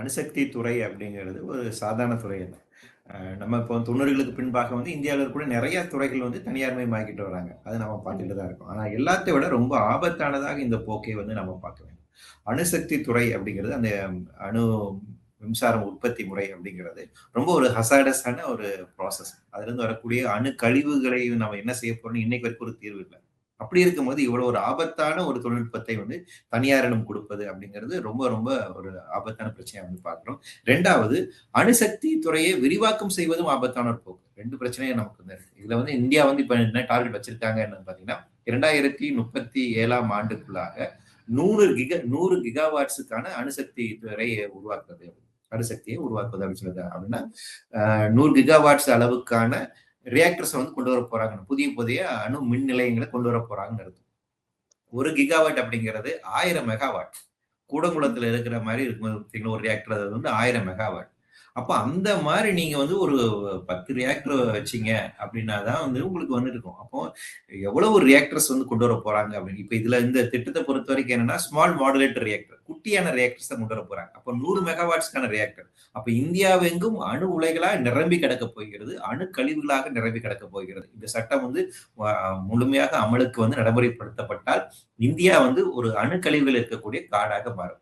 அணுசக்தி துறை அப்படிங்கிறது ஒரு சாதாரண துறை அல்ல. நம்ம இப்போ 90களுக்கு பின்பாக வந்து இந்தியாவில் இருக்கக்கூடிய நிறைய துறைகள் வந்து தனியார்மயமாக்கிட்டு வராங்க. அது நம்ம பார்த்துட்டு தான் இருக்கோம். ஆனால் எல்லாத்தை விட ரொம்ப ஆபத்தானதாக இந்த போக்கை வந்து நம்ம பார்க்க வேண்டும். அணுசக்தி துறை அப்படிங்கிறது அந்த அணு மின்சாரம் உற்பத்தி முறை அப்படிங்கிறது ரொம்ப ஒரு ஹசாடஸான ஒரு ப்ராசஸ். அதுலேருந்து வரக்கூடிய அணு கழிவுகளை நம்ம என்ன செய்ய போறோம்னு இன்னைக்கு வரைக்கும் ஒரு தீர்வு இல்லை அப்படி இருக்கும்போது இவ்வளவு ஒரு ஆபத்தான ஒரு தொழில்நுட்பத்தை வந்து தனியாரிடம் கொடுப்பது அப்படிங்கிறது ரொம்ப ரொம்ப ஒரு ஆபத்தான பிரச்சனையை வந்து பார்க்கிறோம். ரெண்டாவது அணுசக்தி துறையை விரிவாக்கம் செய்வதும் ஆபத்தான ஒரு போக்கு. ரெண்டு பிரச்சனையும் நமக்கு வந்து இருக்கு. இதுல வந்து இந்தியா வந்து இப்ப என்ன டார்கெட் வச்சிருக்காங்க என்னன்னு பார்த்தீங்கன்னா, 2037ஆம் ஆண்டுக்குள்ளாக நூறு கிக நூறு கிகாவாட்ஸுக்கான அணுசக்தி துறையை உருவாக்குறது. அணுசக்தியை உருவாக்குவது அப்படின்னு சொல்லுது. அப்படின்னா, நூறு கிகாவாட்ஸ் அளவுக்கான ரியாக்டர்ஸை வந்து கொண்டு வர போறாங்க. புதிய புதிய அணு மின் நிலையங்களை கொண்டு வர போறாங்கன்னு அர்த்தம். ஒரு கிகாவாட் அப்படிங்கிறது ஆயிரம் மெகாவாட். கூடங்குளத்துல இருக்கிற மாதிரி இருக்கும் ஒரு ரியாக்டர் அது வந்து ஆயிரம் மெகாவாட். அப்ப அந்த மாதிரி நீங்க வந்து ஒரு 10 ரியாக்டர் வச்சீங்க அப்படின்னா தான் வந்து உங்களுக்கு வந்து இருக்கும். அப்போ எவ்வளவு ரியாக்டர்ஸ் வந்து கொண்டு வர போறாங்க அப்படின்னு. இப்ப இதுல இந்த திட்டத்தை பொறுத்த வரைக்கும் என்னன்னா, ஸ்மால் மாடுலேட்டர் ரியாக்டர். குட்டியான ரியாக்டர்ஸ கொண்டு வர போறாங்க. அப்ப நூறு மெகாவாட்ஸ்க்கான ரியாக்டர். அப்ப இந்தியாவெங்கும் அணு உலைகளா நிரம்பி கிடக்க போகிறது. அணு கழிவுகளாக நிரம்பி கிடக்க போகிறது. இந்த சட்டம் வந்து முழுமையாக அமலுக்கு வந்து நடைமுறைப்படுத்தப்பட்டால், இந்தியா வந்து ஒரு அணு கழிவுகள் இருக்கக்கூடிய காடாக மாறும்.